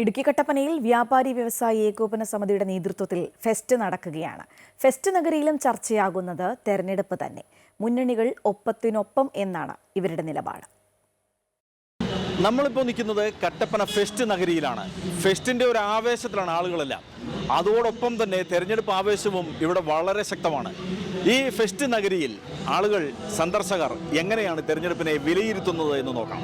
ഇടുക്കി കട്ടപ്പനയിൽ വ്യാപാരി വ്യവസായി ഏകോപന സമിതിയുടെ നേതൃത്വത്തിൽ ഫെസ്റ്റ് നടക്കുകയാണ്. ഫെസ്റ്റ് നഗരിയിലും ചർച്ചയാകുന്നത് തെരഞ്ഞെടുപ്പ് തന്നെ. മുന്നണികൾ ഒപ്പത്തിനൊപ്പം എന്നാണ് ഇവരുടെ നിലപാട്. നമ്മളിപ്പോൾ നിൽക്കുന്നത് കട്ടപ്പന ഫെസ്റ്റ് നഗരിയിലാണ്. ഫെസ്റ്റിന്റെ ഒരു ആവേശത്തിലാണ് ആളുകളെല്ലാം. അതോടൊപ്പം തന്നെ തെരഞ്ഞെടുപ്പ് ആവേശവും ഇവിടെ വളരെ ശക്തമാണ്. ഈ ഫെസ്റ്റ് നഗരിയിൽ ആളുകൾ സന്ദർശകർ എങ്ങനെയാണ് തെരഞ്ഞെടുപ്പിനെ വിലയിരുത്തുന്നത് എന്ന് നോക്കാം.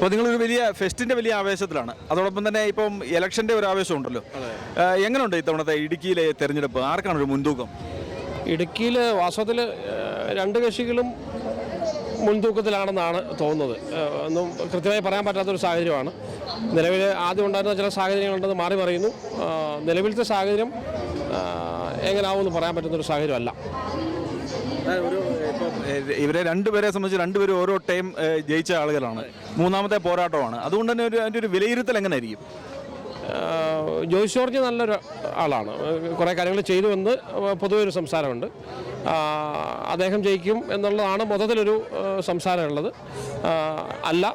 അപ്പോൾ നിങ്ങളൊരു വലിയ ഫെസ്റ്റിന്റെ വലിയ ആവേശത്തിലാണ്. അതോടൊപ്പം തന്നെ ഇപ്പം ഇലക്ഷന്റെ ഒരു ആവേശം ഉണ്ടല്ലോ. എങ്ങനെയുണ്ട് ഇത്തവണത്തെ ഇടുക്കിയിലെ തെരഞ്ഞെടുപ്പ്? ആർക്കാണ് ഒരു മുൻതൂക്കം? ഇടുക്കിയിൽ വാസ്തവത്തിൽ രണ്ട് കക്ഷികളും മുൻതൂക്കത്തിലാണെന്നാണ് തോന്നുന്നത്. ഒന്നും കൃത്യമായി പറയാൻ പറ്റാത്തൊരു സാഹചര്യമാണ്. നിലവിൽ ആദ്യം ഉണ്ടായിരുന്ന ചില സാഹചര്യങ്ങളുണ്ടെന്ന് മാറി പറയുന്നു. നിലവിലത്തെ സാഹചര്യം ആഹ് എങ്ങനെയാവുമെന്ന് പറയാൻ പറ്റുന്നൊരു സാഹചര്യമല്ല. ഒരു ഇവരെ രണ്ടുപേരെ സംബന്ധിച്ച് രണ്ടുപേരും ഓരോ ടൈം ജയിച്ച ആളുകളാണ്. മൂന്നാമത്തെ പോരാട്ടമാണ്. അതുകൊണ്ട് തന്നെ ഒരു അതിന്റെ ഒരു വിലയിരുത്തൽ എങ്ങനെയായിരിക്കും? ജോയ്സ് ജോർജ് നല്ലൊരു ആളാണ്. കുറേ കാര്യങ്ങൾ ചെയ്തു എന്ന് പൊതുവെ ഒരു സംസാരമുണ്ട്. അദ്ദേഹം ജയിക്കും എന്നുള്ളതാണ് മൊത്തത്തിലൊരു സംസാരമുള്ളത്. അല്ല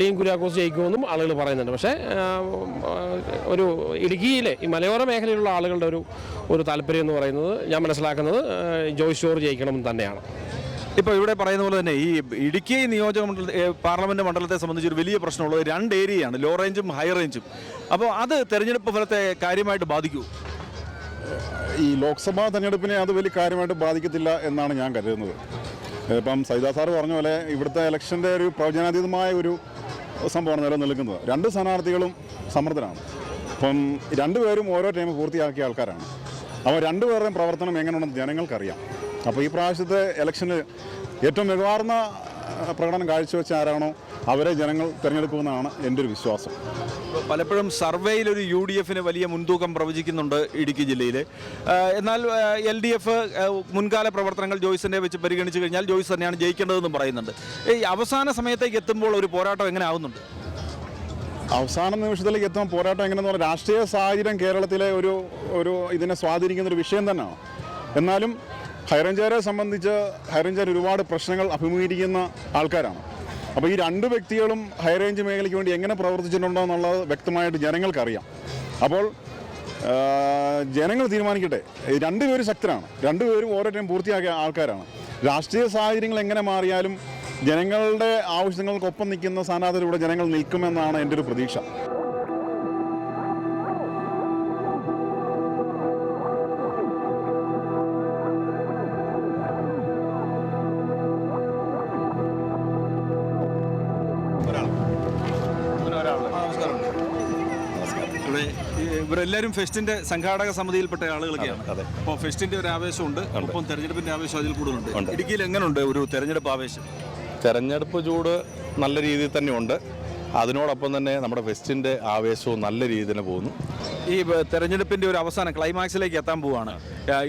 ഡീൻ കുര്യാക്കോസ് ജയിക്കുമെന്നും ആളുകൾ പറയുന്നുണ്ട്. പക്ഷേ ഒരു ഇടുക്കിയിലെ ഈ മലയോര മേഖലയിലുള്ള ആളുകളുടെ ഒരു ഒരു താല്പര്യം എന്ന് പറയുന്നത് ഞാൻ മനസ്സിലാക്കുന്നത് ജോയ്സ് ജോർജ് ജയിക്കണമെന്ന് തന്നെയാണ്. ഇപ്പോൾ ഇവിടെ പറയുന്ന പോലെ തന്നെ ഈ ഇടുക്കി നിയോജക മണ്ഡല പാർലമെന്റ് മണ്ഡലത്തെ സംബന്ധിച്ച് ഒരു വലിയ പ്രശ്നമുള്ളത് രണ്ട് ഏരിയയാണ് ലോ റേഞ്ചും ഹൈ റേഞ്ചും അപ്പോൾ അത് തെരഞ്ഞെടുപ്പ് ഫലത്തെ കാര്യമായിട്ട് ബാധിക്കൂ ഈ ലോക്സഭാ തെരഞ്ഞെടുപ്പിനെ അത് വലിയ കാര്യമായിട്ട് ബാധിക്കത്തില്ല എന്നാണ് ഞാൻ കരുതുന്നത്. ഇപ്പം സൈദാ സാർ പറഞ്ഞ പോലെ ഇവിടുത്തെ ഇലക്ഷന്റെ ഒരു പ്രവചനാതീതമായ ഒരു സംഭവമാണ് നിലനിൽക്കുന്നത്. രണ്ട് സ്ഥാനാർത്ഥികളും സമർത്ഥരാണ്. അപ്പം രണ്ടുപേരും ഓരോ ടൈം പൂർത്തിയാക്കിയ ആൾക്കാരാണ്. അപ്പോൾ രണ്ടുപേരുടെയും പ്രവർത്തനം എങ്ങനെയുണ്ടെന്ന് ജനങ്ങൾക്കറിയാം. അപ്പോൾ ഈ പ്രാവശ്യത്തെ ഇലക്ഷന് ഏറ്റവും മികവാർന്ന പ്രകടനം കാഴ്ചവെച്ച ആരാണോ അവരെ ജനങ്ങൾ തിരഞ്ഞെടുക്കുമെന്നാണ് എന്റെ ഒരു വിശ്വാസം. പലപ്പോഴും സർവേയിൽ ഒരു യു ഡി എഫിന് വലിയ മുൻതൂക്കം പ്രവചിക്കുന്നുണ്ട് ഇടുക്കി ജില്ലയിൽ എന്നാൽ എൽ ഡി എഫ് മുൻകാല പ്രവർത്തനങ്ങൾ ജോയ്സിനെ വെച്ച് പരിഗണിച്ചു കഴിഞ്ഞാൽ ജോയ്സ് തന്നെയാണ് ജയിക്കേണ്ടതെന്നും പറയുന്നുണ്ട്. ഈ അവസാന സമയത്തേക്ക് എത്തുമ്പോൾ ഒരു പോരാട്ടം എങ്ങനെ ആവുന്നുണ്ട്? അവസാന നിമിഷത്തിലേക്ക് എത്തുമ്പോൾ പോരാട്ടം എങ്ങനെയെന്ന് പറഞ്ഞാൽ രാഷ്ട്രീയ സാഹചര്യം കേരളത്തിലെ ഒരു ഒരു ഇതിനെ സ്വാധീനിക്കുന്ന ഒരു വിഷയം തന്നെയാണ്. എന്നാലും ഹൈറേഞ്ചുകാരെ സംബന്ധിച്ച് ഹൈറഞ്ചാർ ഒരുപാട് പ്രശ്നങ്ങൾ അഭിമുഖീകരിക്കുന്ന ആൾക്കാരാണ്. അപ്പോൾ ഈ രണ്ട് വ്യക്തികളും ഹൈറേഞ്ച് മേഖലയ്ക്ക് വേണ്ടി എങ്ങനെ പ്രവർത്തിച്ചിട്ടുണ്ടോ എന്നുള്ളത് വ്യക്തമായിട്ട് ജനങ്ങൾക്കറിയാം. അപ്പോൾ ജനങ്ങൾ തീരുമാനിക്കട്ടെ. രണ്ടുപേരും ശക്തരാണ്. രണ്ടുപേരും ഓരോ ടൈം പൂർത്തിയാക്കിയ ആൾക്കാരാണ്. രാഷ്ട്രീയ സാഹചര്യങ്ങൾ എങ്ങനെ മാറിയാലും ജനങ്ങളുടെ ആവശ്യങ്ങൾക്കൊപ്പം നിൽക്കുന്ന സ്ഥാനാർത്ഥിയിലൂടെ ജനങ്ങൾ നിൽക്കുമെന്നാണ് എന്റെ ഒരു പ്രതീക്ഷ. ഇവിടെ ഈ ഇവരെല്ലാവരും ഫെസ്റ്റിന്റെ സംഘാടക സമിതിയിൽപ്പെട്ട ആളുകളൊക്കെയാണ്. അതെ. അപ്പോൾ ഫെസ്റ്റിന്റെ ഒരു ആവേശമുണ്ട്. ഒപ്പം തെരഞ്ഞെടുപ്പിന്റെ ആവേശം അതിൽ കൂടുതലുണ്ട്. ഇടുക്കിയിൽ എങ്ങനെയുണ്ട് ഒരു തെരഞ്ഞെടുപ്പ് ആവേശം? തെരഞ്ഞെടുപ്പ് ചൂട് നല്ല രീതിയിൽ തന്നെയുണ്ട് അതിനോടൊപ്പം തന്നെ നമ്മുടെ ഫെസ്റ്റിന്റെ ആവേശവും നല്ല രീതിയിൽ പോകുന്നു. ഈ തെരഞ്ഞെടുപ്പിന്റെ ഒരു അവസാനം ക്ലൈമാക്സിലേക്ക് എത്താൻ പോവുകയാണ്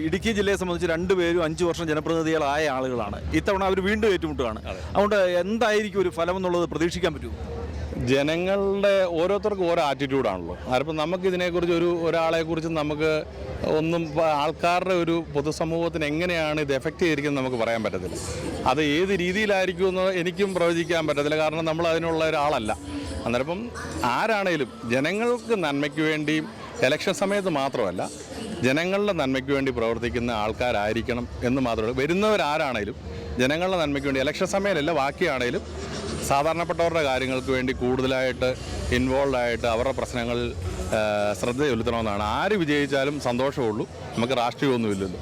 ഇടുക്കി ജില്ലയെ സംബന്ധിച്ച് രണ്ടുപേരും അഞ്ച് വർഷം ജനപ്രതിനിധികളായ ആളുകളാണ്. ഇത്തവണ അവർ വീണ്ടും ഏറ്റുമുട്ടുകയാണ്. അതുകൊണ്ട് എന്തായിരിക്കും ഒരു ഫലം എന്നുള്ളത് പ്രതീക്ഷിക്കാൻ പറ്റുമോ? ജനങ്ങളുടെ ഓരോരുത്തർക്കും ഓരോ ആറ്റിറ്റ്യൂഡാണല്ലോ അതിപ്പോൾ നമുക്ക് ഇതിനെക്കുറിച്ച് ഒരു ഒരാളെക്കുറിച്ച് നമുക്ക് ഒന്നും ആൾക്കാരുടെ ഒരു പൊതുസമൂഹത്തിന് എങ്ങനെയാണ് ഇത് എഫക്റ്റ് ചെയ്തിരിക്കുന്നത് നമുക്ക് പറയാൻ പറ്റത്തില്ല. അത് ഏത് രീതിയിലായിരിക്കുമെന്ന് എനിക്കും പ്രവചിക്കാൻ പറ്റത്തില്ല. കാരണം നമ്മൾ അതിനുള്ള ഒരാളല്ല. അന്നേരം ഇപ്പം ആരാണേലും ജനങ്ങൾക്ക് നന്മയ്ക്ക് വേണ്ടി ഇലക്ഷൻ സമയത്ത് മാത്രമല്ല ജനങ്ങളുടെ നന്മയ്ക്ക് വേണ്ടി പ്രവർത്തിക്കുന്ന ആൾക്കാരായിരിക്കണം എന്ന് മാത്രമല്ല. വരുന്നവരാരാണേലും ജനങ്ങളുടെ നന്മയ്ക്ക് വേണ്ടി ഇലക്ഷൻ സമയമല്ല ബാക്കിയാണേലും സാധാരണപ്പെട്ടവരുടെ കാര്യങ്ങൾക്ക് വേണ്ടി കൂടുതലായിട്ട് ഇൻവോൾവ് ആയിട്ട് അവരുടെ പ്രശ്നങ്ങളിൽ ശ്രദ്ധ ചെലുത്തണമെന്നാണ്. ആര് വിജയിച്ചാലും സന്തോഷമുള്ളൂ നമുക്ക് രാഷ്ട്രീയമൊന്നുമില്ലല്ലോ.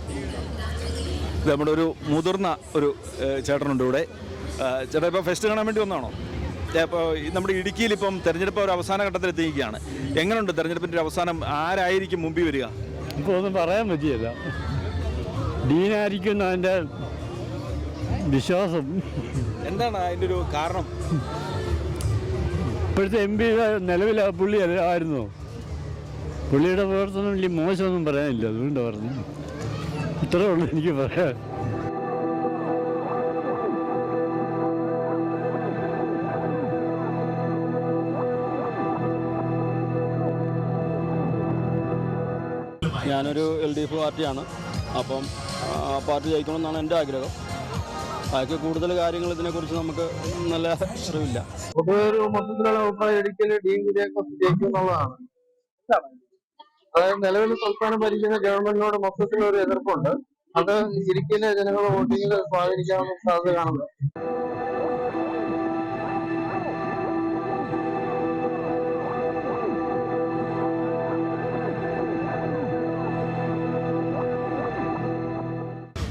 നമ്മുടെ ഒരു മുതിർന്ന ഒരു ചേട്ടനുണ്ട് ഇവിടെ. ചേട്ടാ ഇപ്പോൾ ഫെസ്റ്റ് കാണാൻ വേണ്ടി വന്നാണോ നമ്മുടെ ഇടുക്കിയിൽ ഇപ്പം തെരഞ്ഞെടുപ്പ് ഒരു അവസാന ഘട്ടത്തിൽ എത്തിയിരിക്കുകയാണ്. എങ്ങനെയുണ്ട് തെരഞ്ഞെടുപ്പിന്റെ ഒരു അവസാനം? ആരായിരിക്കും മുമ്പിൽ വരിക? ഇപ്പോൾ ഒന്നും പറയാൻ പറ്റിയല്ല. ഡീനായിരിക്കും അതിന്റെ വിശ്വാസം. എന്താണ് അതിന്റെ ഒരു കാരണം? ഇപ്പോഴത്തെ എം പി നിലവിൽ പുള്ളി ആയിരുന്നു. പുള്ളിയുടെ പ്രവർത്തനം വലിയ മോശമൊന്നും പറയാനില്ല അതുകൊണ്ട് പറഞ്ഞു ഇത്രേ ഉള്ളൂ എനിക്ക് പറയാൻ. ഞാനൊരു എൽ ഡി എഫ് പാർട്ടിയാണ്. അപ്പം പാർട്ടി ജയിക്കണമെന്നാണ് എന്റെ ആഗ്രഹം. ബാക്കി കൂടുതൽ കാര്യങ്ങൾ ഇതിനെക്കുറിച്ച് നമുക്ക് നല്ല അറിവില്ല. ഒരു അതായത് നിലവിൽ സംസ്ഥാനം ഭരിക്കുന്ന ഗവൺമെന്റിനോട് മൊത്തത്തിലൊരു എതിർപ്പുണ്ട്. അത് ഇരിക്കുന്ന ജനങ്ങളുടെ വോട്ടിങ്ങിൽ സ്വാധീനിക്കാവുന്ന സാധ്യത കാണുന്നു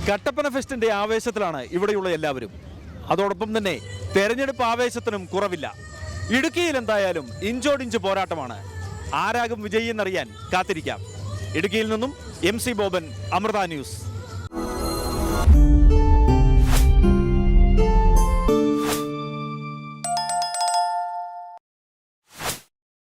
കട്ടപ്പന ഫെസ്റ്റിന്റെ ആവേശത്തിലാണ് ഇവിടെയുള്ള എല്ലാവരും. അതോടൊപ്പം തന്നെ തെരഞ്ഞെടുപ്പ് ആവേശത്തിനും കുറവില്ല. ഇടുക്കിയിൽ എന്തായാലും ഇഞ്ചോടിഞ്ച് പോരാട്ടമാണ്. ആരാകും വിജയി എന്നറിയാൻ കാത്തിരിക്കാം. ഇടുക്കിയിൽ നിന്നും M C Boban Amrita News.